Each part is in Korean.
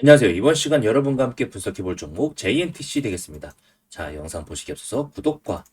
안녕하세요. 이번 시간 여러분과 함께 분석해 볼 종목 JNTC 되겠습니다. 자, 영상 보시기 앞서서 구독과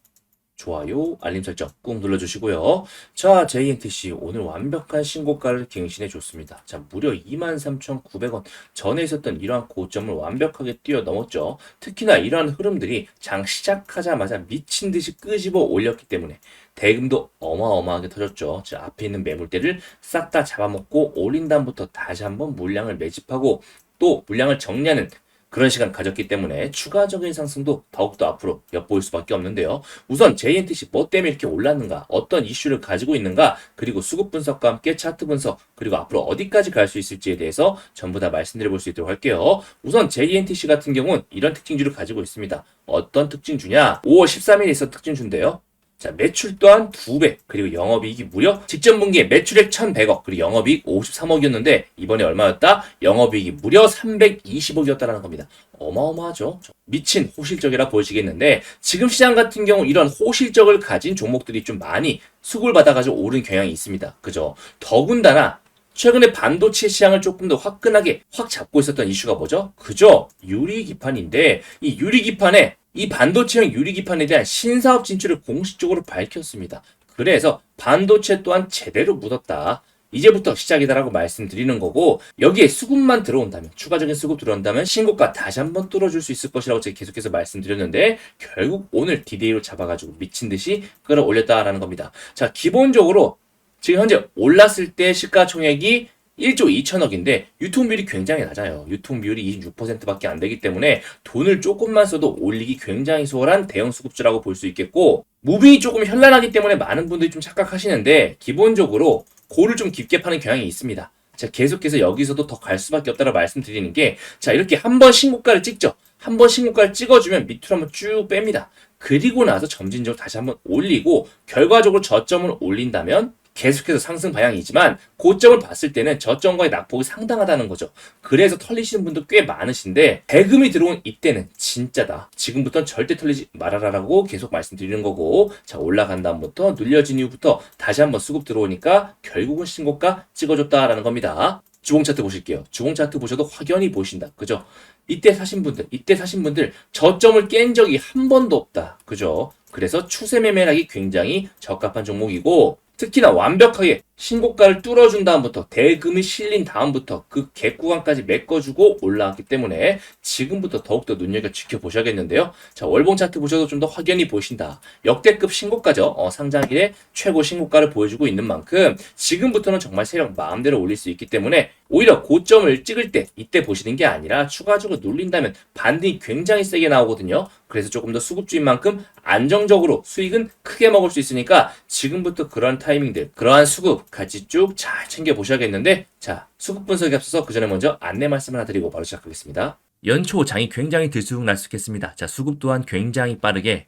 좋아요, 알림 설정 꾹 눌러주시고요. 자, JNTC 오늘 완벽한 신고가를 갱신해 줬습니다. 자, 무려 23,900원 전에 있었던 이러한 고점을 완벽하게 뛰어넘었죠. 특히나 이러한 흐름들이 장 시작하자마자 미친 듯이 끄집어 올렸기 때문에 대금도 어마어마하게 터졌죠. 자, 앞에 있는 매물대를 싹 다 잡아먹고 올린 다음부터 다시 한번 물량을 매집하고 또 물량을 정리하는 그런 시간 가졌기 때문에 추가적인 상승도 더욱더 앞으로 엿보일 수밖에 없는데요. 우선 JNTC 뭐 때문에 이렇게 올랐는가, 어떤 이슈를 가지고 있는가, 그리고 수급 분석과 함께 차트 분석, 그리고 앞으로 어디까지 갈 수 있을지에 대해서 전부 다 말씀드려 볼 수 있도록 할게요. 우선 JNTC 같은 경우는 이런 특징주를 가지고 있습니다. 어떤 특징주냐? 5월 13일에 있었던 특징주인데요. 자, 매출 또한 2배, 그리고 영업이익이 무려 직전 분기에 매출액 1,100억, 그리고 영업이익 53억이었는데 이번에 얼마였다? 영업이익이 무려 320억이었다라는 겁니다. 어마어마하죠. 미친 호실적이라 보시겠는데 지금 시장 같은 경우 이런 호실적을 가진 종목들이 좀 많이 수급을 받아가지고 오른 경향이 있습니다. 그죠? 더군다나 최근에 반도체 시장을 조금 더 화끈하게 확 잡고 있었던 이슈가 뭐죠? 그죠? 유리 기판인데 이 유리 기판에 이 반도체형 유리기판에 대한 신사업 진출을 공식적으로 밝혔습니다. 그래서 반도체 또한 제대로 묻었다. 이제부터 시작이다라고 말씀드리는 거고 여기에 수급만 들어온다면 추가적인 수급 들어온다면 신고가 다시 한번 뚫어줄 수 있을 것이라고 제가 계속해서 말씀드렸는데 결국 오늘 디데이로 잡아가지고 미친 듯이 끌어올렸다라는 겁니다. 자 기본적으로 지금 현재 올랐을 때 시가총액이 1조 2천억인데 유통비율이 굉장히 낮아요. 유통비율이 26%밖에 안 되기 때문에 돈을 조금만 써도 올리기 굉장히 수월한 대형 수급주라고 볼 수 있겠고 무빙이 조금 현란하기 때문에 많은 분들이 좀 착각하시는데 기본적으로 고를 좀 깊게 파는 경향이 있습니다. 자, 계속해서 여기서도 더 갈 수밖에 없다고 말씀드리는 게, 자, 이렇게 한 번 신고가를 찍죠. 한 번 신고가를 찍어주면 밑으로 한번 쭉 뺍니다. 그리고 나서 점진적으로 다시 한번 올리고, 결과적으로 저점을 올린다면, 계속해서 상승 방향이지만 고점을 봤을 때는 저점과의 낙폭이 상당하다는 거죠. 그래서 털리시는 분도 꽤 많으신데 대금이 들어온 이때는 진짜다. 지금부터는 절대 털리지 말아라라고 계속 말씀드리는 거고 자 올라간 다음부터 눌려진 이후부터 다시 한번 수급 들어오니까 결국은 신고가 찍어줬다라는 겁니다. 주봉 차트 보실게요. 주봉 차트 보셔도 확연히 보신다. 그죠? 이때 사신 분들, 이때 사신 분들 저점을 깬 적이 한 번도 없다. 그죠? 그래서 추세 매매하기 굉장히 적합한 종목이고 특히나 완벽하게 신고가를 뚫어준 다음부터 대금이 실린 다음부터 그 갭 구간까지 메꿔주고 올라왔기 때문에 지금부터 더욱더 눈여겨 지켜보셔야겠는데요. 자 월봉 차트 보셔도 좀 더 확연히 보신다. 역대급 신고가죠. 어, 상장일에 최고 신고가를 보여주고 있는 만큼 지금부터는 정말 세력 마음대로 올릴 수 있기 때문에 오히려 고점을 찍을 때 이때 보시는 게 아니라 추가적으로 눌린다면 반등이 굉장히 세게 나오거든요. 그래서 조금 더 수급주인 만큼 안정적으로 수익은 크게 먹을 수 있으니까 지금부터 그런 타이밍들, 그러한 수급 같이 쭉 잘 챙겨 보셔야겠는데 자 수급 분석에 앞서서 그 전에 먼저 안내 말씀 하나 드리고 바로 시작하겠습니다. 연초 장이 굉장히 들쑥날쑥했습니다. 자 수급 또한 굉장히 빠르게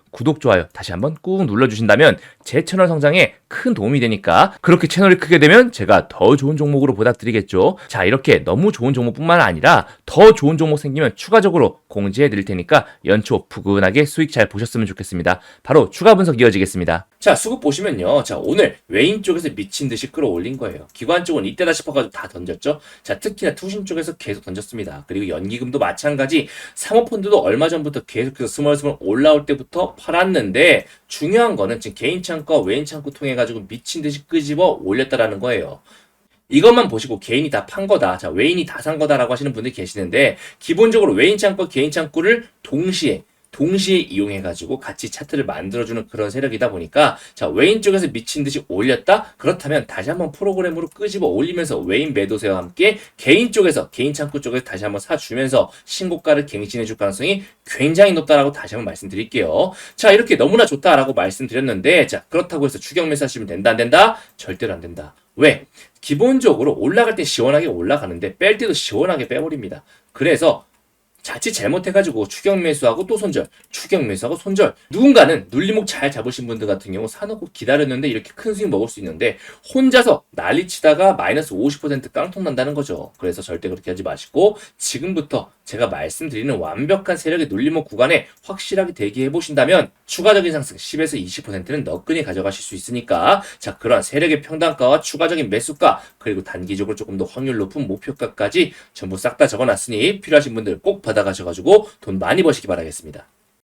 구독 좋아요 다시 한번 꾹 눌러주신다면 제 채널 성장에 큰 도움이 되니까 그렇게 채널이 크게 되면 제가 더 좋은 종목으로 보답드리겠죠. 자 이렇게 너무 좋은 종목뿐만 아니라 더 좋은 종목 생기면 추가적으로 공지해 드릴 테니까 연초 푸근하게 수익 잘 보셨으면 좋겠습니다. 바로 추가 분석 이어지겠습니다. 자 수급 보시면요. 자 오늘 외인 쪽에서 미친 듯이 끌어올린 거예요. 기관 쪽은 이때다 싶어가지고 다 던졌죠. 자 특히나 투신 쪽에서 계속 던졌습니다. 그리고 연기금도 마찬가지 사모펀드도 얼마 전부터 계속해서 스멀스멀 올라올 때부터 팔았는데 중요한 거는 지금 개인 창구와 외인 창구 통해 가지고 미친 듯이 끄집어 올렸다라는 거예요. 이것만 보시고 개인이 다 판 거다. 자, 외인이 다 산 거다라고 하시는 분들이 계시는데 기본적으로 외인 창구와 개인 창구를 동시에 동시에 이용해가지고 같이 차트를 만들어주는 그런 세력이다 보니까 자 외인 쪽에서 미친 듯이 올렸다 그렇다면 다시 한번 프로그램으로 끄집어 올리면서 외인 매도세와 함께 개인 쪽에서 개인 창구 쪽에서 다시 한번 사주면서 신고가를 갱신해줄 가능성이 굉장히 높다라고 다시 한번 말씀드릴게요. 자 이렇게 너무나 좋다라고 말씀드렸는데 자 그렇다고 해서 추격 매수하시면 된다 안 된다 절대로 안 된다. 왜? 기본적으로 올라갈 때 시원하게 올라가는데 뺄 때도 시원하게 빼버립니다. 그래서 자칫 잘못해가지고 추격 매수하고 또 손절, 추격 매수하고 손절. 누군가는 눌림목 잘 잡으신 분들 같은 경우 사놓고 기다렸는데 이렇게 큰 수익 먹을 수 있는데 혼자서 난리 치다가 마이너스 50% 깡통 난다는 거죠. 그래서 절대 그렇게 하지 마시고 지금부터 제가 말씀드리는 완벽한 세력의 눌림목 구간에 확실하게 대기해 보신다면 추가적인 상승 10에서 20%는 너끈히 가져가실 수 있으니까 자 그러한 세력의 평단가와 추가적인 매수가 그리고 단기적으로 조금 더 확률 높은 목표가까지 전부 싹 다 적어놨으니 필요하신 분들 꼭 받아가셔가지고 돈 많이 버시기 바라겠습니다.